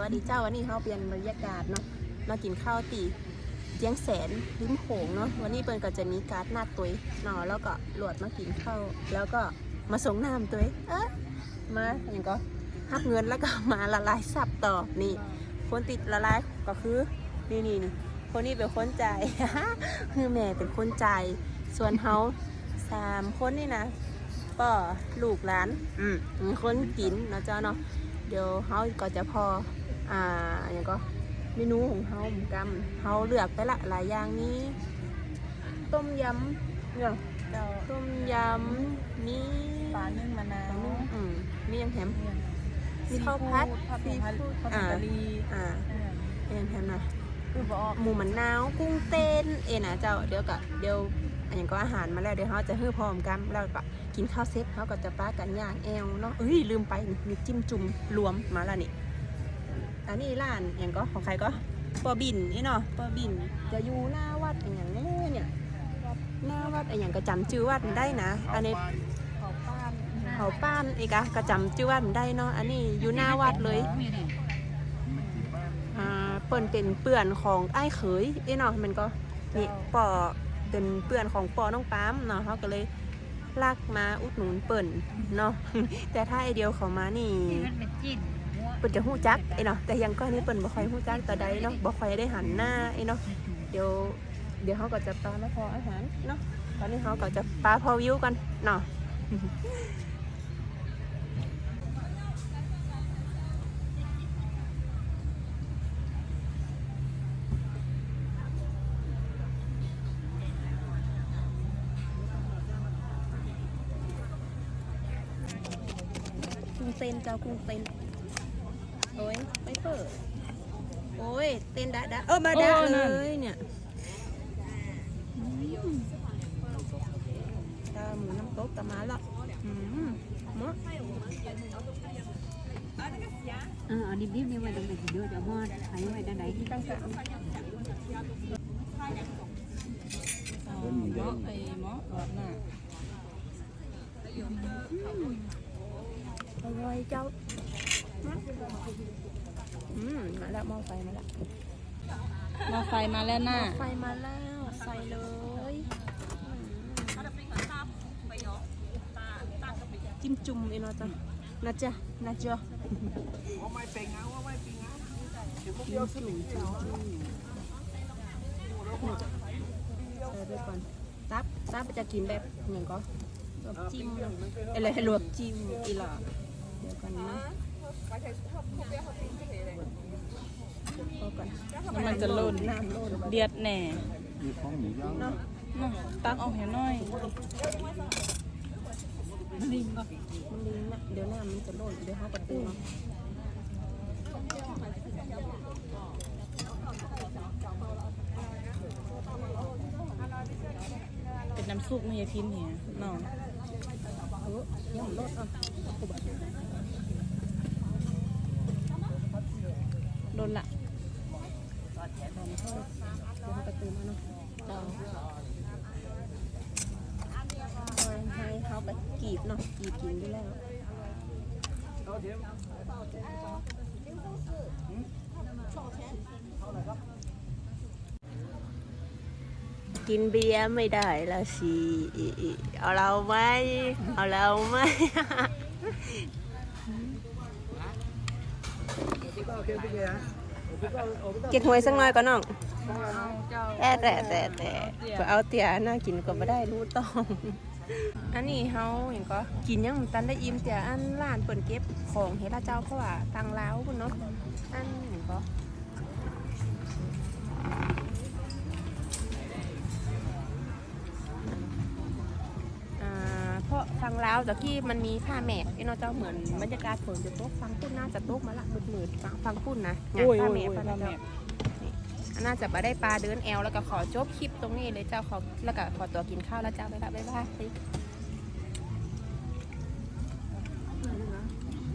วัสดีเจ้าวันนี้เขาเปลี่ยนบรรยากาศเนาะมากินข้าวตีเจียงแสนริมโขงเนาะวันนี้เปิ้นก็จะมีการ์ดหน้าตุยเนาะแล้วก็หลวดมากินข้าวแล้วก็มาส่งน้ำตุยเอ๊ะมาอย่างก็หักเงินแล้วก็มาละลายซับต่อนี่คนติดละลายก็คือนี่นี่นี่คนนี้เป็นคนใจคือแม่เป็นคนใจส่วนเฮาสามคนนี่นะก็ลูกหลาน อืมคนกินเนาะเจ้าเนาะเดี๋ยวเฮาก็จะพอ อ่าอย่างก็เมนูของเฮาเหมือนกันเฮาเลือกไปละหลายอย่างนี้ ต้มยำเนี่ยเจ้าต้มยำมีปลานึ่งมะนาวอืมมียังแถมเนี่ยมีข้าวพัดผัดซีผัดฟู้ดผัดอ่ากะหรี่อ่าเนี่ยเอ็นแถมหน่อยคือบอกหมูมันนาวกุ้งเต้นเอ็นนะเจ้าเดี๋ยวก็เดี๋ยวอันอย่างก็อาหารมาแล้วเดี๋ยวเขาจะฮื้อพร้อมกันแล้วก็กินข้าวเซ็ตเขาก็จะป้ากันย่างแอลเนาะเอ้ยลืมไปมีจิ้มจุ่มรวมมาแล้วนี่ อันนี้ร้านอย่างก็ของใครก็ปอบินนี่เนาะปอบินจะอยู่หน้าวัดอย่างนี้เนี่ยหน้าวัดออย่างก็จำชื่อวัดได้นะ อันนี้เขาป้านเขาป้านอีกอะก็จำชื่อวัดได้เนาะอันนี้อยู่หน้าวัดเลยอ่าเปิ่นเป็นเปื่อนของไอ้เขยเอ้เนาะมันก็นี่ปอเป็นเปื่อนของปอน้องปามเนาะเขาก็เลยลากมาอุดหนุนเปิ่นเนาะแต่ถ้าไอเดียวเขามานี่มันเป็นจิ้น เปิ่นจะหู้จักไอ้เนาะแต่ยังก็นี่เปิ่นบ่ค่อยหู้จักต่อใดเนาะบ่ค่อยได้หันหน้าไอ้เนาะเดี๋ยวเดี๋ยวเขาก็จะปลามาพออาหารเนาะตอนนี้เขาก็จะปลาพอวิวกันเนาะุงเต้นเจ้ากุ้งเต้น โอ้ยไปเปิด โอ้ยเต้นดะดะเออมาดะเลยเนี่ยอืมตาหมูน้ำตกตามาละอืมมะเออเอาดิบๆนี่ไว้ตรงไหนสิเดี๋ยวจะฮอดใช้ไว้ด้านไหนที่ตั้งแต่เนาะไอ้หมอหลอดน่ะ อร่อยเจ้าอืมมาแล้วหม้อไฟมาแล้วหมาไฟมาแล้วหม้น่ะอไฟมาแล้วใส่เลยจิ้มจุ่มอีกเนาะจ้ะนะจ๊ะนะจ๊ะจิ้มจุ่มจิ้มจุ่มใส่ไปก่อนตับตับจะกินแบบอย่างก็ลวกจิ้มอะไรลวกจิ้มอีหล่อเดี๋ยวก่อนนะ พอก่อนน้ำมันจะล่นน้ำล่นเดือดแหน่มีข้องหมูย่างเนาะน่ะตักออกเห็นหน่อยมันลิงนะเดี๋ยวน้ำมันจะล่นเดี๋ยวเขาก็ตื่นเป็นน้ำซุปไม่ยาพินเนี่ยเนาะเออยังลดอะ โดนละเดี๋ยวเขาก็ตื่นมาเนาะเจ้าให้เขาไปกีบเนาะกีบกินได้แล้วกินเบียร์ไม่ได้ละสิ เอาเราไหมเอาเราไหม ก็บหวยสักหน่อยก่อนน้องเจ้าแต่แต่แต่แต่ก็เอาเตี๋ยน่ากินก็ไม่ได้รู้ต้องอันนี้เฮาเห็นก็กินยังบ่ตันได้อิ่มเตี๋ยอันร้านเปิ่นเก็บของเฮ็ดละเจ้าเพราะว่าตังลาวพุ่นเนาะอันเห็นก็าะฟังลาวจากที่มันมีผ้าแหมกไอ้เนาะเจ้าเหมือนบรรยากาศฝนจะตกฟังปุ่นน่าจะตกมาละมืดๆฟังฟังปุ่นนะงานโอ้ยผ้าโอ้แหมยกโอ้ยพะละนะแม่เจ้าน่าจะมาได้ปลาเดินแอลแล้วก็ขอจบคลิปตรงนี้เลยเจ้าขอแล้วก็ขอตัวกินข้าวแล้วเจ้าไปละบ๊ายบาย